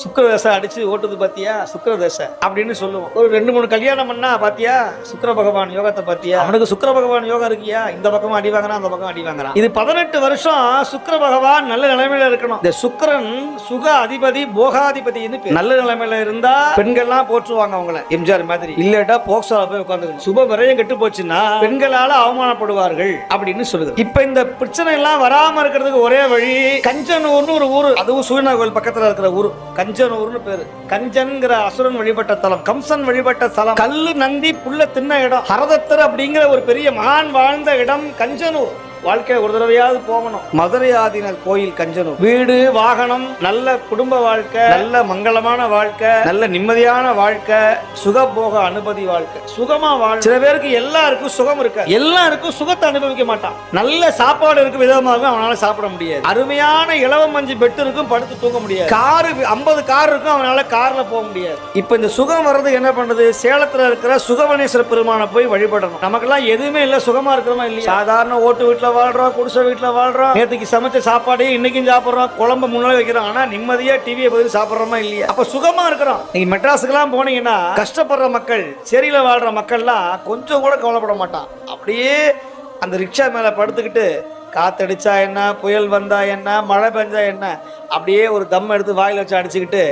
சுக்கர தசை அடிச்சு ஓட்டுது பாத்தியா? சுக்கர தசை அப்படின்னு சொல்லுவோம். ஒரு ரெண்டு மூணு கல்யாணம் பண்ணா பாத்தியா? சுக்கர பகவான் யோகத்தை பாத்தியா? அவனுக்கு சுக்கர பகவான் யோகா இருக்கியா? இந்த பக்கம் அடி வாங்கினா அந்த பக்கம் அடி வாங்குறான். இது பதினெட்டு வருஷம் சுக்கர பகவான் நல்ல நிலைமையில இருக்கணும். இந்த சுக்கரன் சுக அதிபதி போகாதிபதினு நல்ல நிலைமையில இருந்தா பெண்கள்லாம் போற்றுவாங்க அவங்கள. எம்ஜிஆர் மாதிரி. இல்லட்டா போக்சோல போய் உட்காந்து சுப விரயம் கெட்டு போச்சுன்னா பெண்களால அவமானப்படுவார்கள் அப்படின்னு சொல்லுது. இப்ப இந்த பிரச்சனை எல்லாம் வராம இருக்கிறதுக்கு ஒரே வழி கஞ்சனூர்னு ஒரு ஊர். அதுவும் சூரியனா கோயில் பக்கத்துல இருக்கிற ஊரு. கஞ்சனூர்னு பேரு. கஞ்சன்கிற அசுரன் வழிபட்ட தலம் கம்சன் வழிபட்ட தலம் கல்லு நந்தி புல்ல தின்ன இடம் ஹரதத்தர் அப்படிங்கிற ஒரு பெரிய மகான் வாழ்ந்த இடம் கஞ்சனூர். வாழ்க்கை ஒரு தடவையாவது போகணும். மதுரை ஆதீனர் கோயில் கஞ்சனூர். வீடு வாகனம் நல்ல குடும்ப வாழ்க்கை நல்ல மங்களமான வாழ்க்கை நல்ல நிம்மதியான வாழ்க்கை சுகபோக அனுபதி வாழ்க்கை. சுகமா வாழ் சில பேருக்கு எல்லாருக்கும் சுகம் இருக்கு எல்லாருக்கும் சுகத்தை அனுபவிக்க மாட்டான். நல்ல சாப்பாடு இருக்கு விதமாக அவனால சாப்பிட முடியாது. அருமையான இளவ மஞ்சு பெட்டு இருக்கும் படுத்து தூங்க முடியாது. காரு ஐம்பது கார் இருக்கும் அவனால கார்ல போக முடியாது. இப்ப இந்த சுகம் வர்றது என்ன பண்றது சேலத்துல இருக்கிற சுகவனேஸ்வர பெருமானை போய் வழிபடணும். நமக்கெல்லாம் எதுவுமே இல்ல சுகமா இருக்கிறோமா இல்லையா? சாதாரண ஓட்டு வீட்டுல வாழ்றோம் குடிசை வீட்டில் வாழ்றோம். நேற்றுக்கு சமைச்ச சாப்பாடையும் இன்னைக்கும் சாப்பிட்றோம். குழம்பு முன்னாடி வைக்கிறோம். ஆனா நிம்மதியா டிவியை பதில் சாப்பிட்றோமா இல்லையா? அப்ப சுகமா இருக்கிறோம். நீங்க மெட்ராஸுக்கெல்லாம் போனீங்கன்னா கஷ்டப்படுற மக்கள் சேரியில வாழ்ற மக்கள்லாம் கொஞ்சம் கூட கவலைப்பட மாட்டான். அப்படியே அந்த ரிக்ஷா மேலே படுத்துக்கிட்டு காத்தடிச்சா என்ன புயல் வந்தா என்ன மழை பெஞ்சா என்ன அப்படியே ஒரு தம் எடுத்து வாயில் வச்சு அடிச்சுக்கிட்டு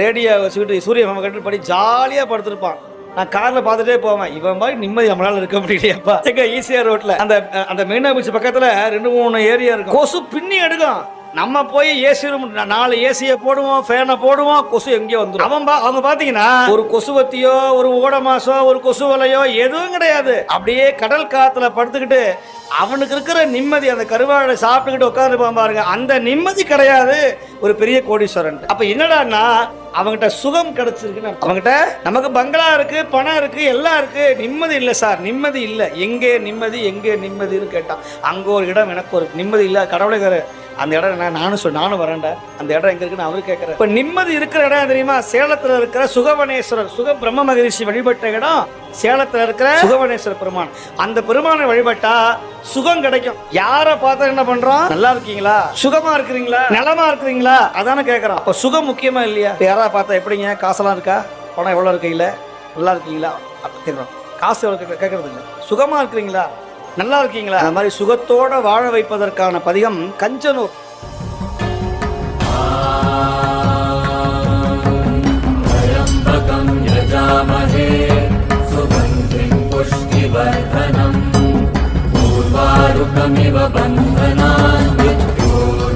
ரேடியோ வச்சுக்கிட்டு சூரிய மாமா கட்டு படி ஜாலியா படுத்திருப்பான். நான் கார்ல பார்த்துட்டே போவேன். இவன் மாதிரி நிம்மதி நம்மளால இருக்க முடியலையாப்பா. எங்க ஈஸியா ரோட்ல. அந்த அந்த மெயினா பீச் பக்கத்துல ரெண்டு மூணு ஏரியா இருக்கும். கொசு பின்னி எடுக்கும். நம்ம போய் ஏசி ரூம் நாலு ஏசியை போடுவோம் ஃபேனை போடுவோம் கொசு எங்கேயோ வந்துடும் அவன் பா- அவங்க பாத்தீங்கன்னா ஒரு கொசுவத்தியோ ஒரு ஓட மாசோ ஒரு கொசு வலையோ எதுவும் கிடையாது. அப்படியே கடல் காத்துல படுத்துக்கிட்டு அவனுக்கு இருக்கிற நிம்மதி அந்த கருவாழை சாப்பிட்டுக்கிட்டு உட்காந்துருப்பான் பாருங்க. அந்த நிம்மதி கிடையாது. ஒரு பெரிய கோடீஸ்வரன். அப்ப என்னடான்னா அவங்ககிட்ட சுகம் கிடைச்சிருக்குன்னு அவங்ககிட்ட நமக்கு பங்களா இருக்கு பணம் இருக்கு எல்லாம் இருக்கு. நிம்மதி இல்லை சார் நிம்மதி இல்லை. எங்கே நிம்மதி எங்கே நிம்மதின்னு கேட்டான். அங்க ஒரு இடம் எனக்கு ஒரு நிம்மதி இல்லை. கடவுளை அந்த இடம் என்ன? நானும் சொல் நானும் வரேன்டா. அந்த இடம் எங்க இருக்குன்னு அவரு கேட்குறேன் இப்ப நிம்மதி இருக்கிற இடம் தெரியுமா? சேலத்துல இருக்கிற சுகவனேஸ்வரர் சுக பிரம்ம மகரிஷி வழிபட்ட இடம் சேலத்துல இருக்கிற சுகவனேஸ்வர பெருமான். அந்த பெருமானை வழிபட்டா சுகம் கிடைக்கும். யாரை பார்த்தா என்ன பண்றோம்? நல்லா இருக்கீங்களா? சுகமா இருக்கிறீங்களா? நலமா இருக்கிறீங்களா? அதானே கேட்கறோம் அப்ப சுகம் முக்கியமா இல்லையா? யாரா பார்த்தா எப்படிங்க? காசெல்லாம் இருக்கா? பணம் எவ்வளவு இருக்கையில நல்லா இருக்கீங்களா? அப்படி கேட்கறோம் காசு எவ்வளவு கேட்கறது இல்லை சுகமா இருக்கிறீங்களா? நல்லா இருக்கீங்களா? அந்த மாதிரி சுகத்தோட வாழ வைப்பதற்கான பதிகம் கஞ்சனூர். पूर्वारुकमिव बन्धनान् विद्योर्मुक्षीयमाम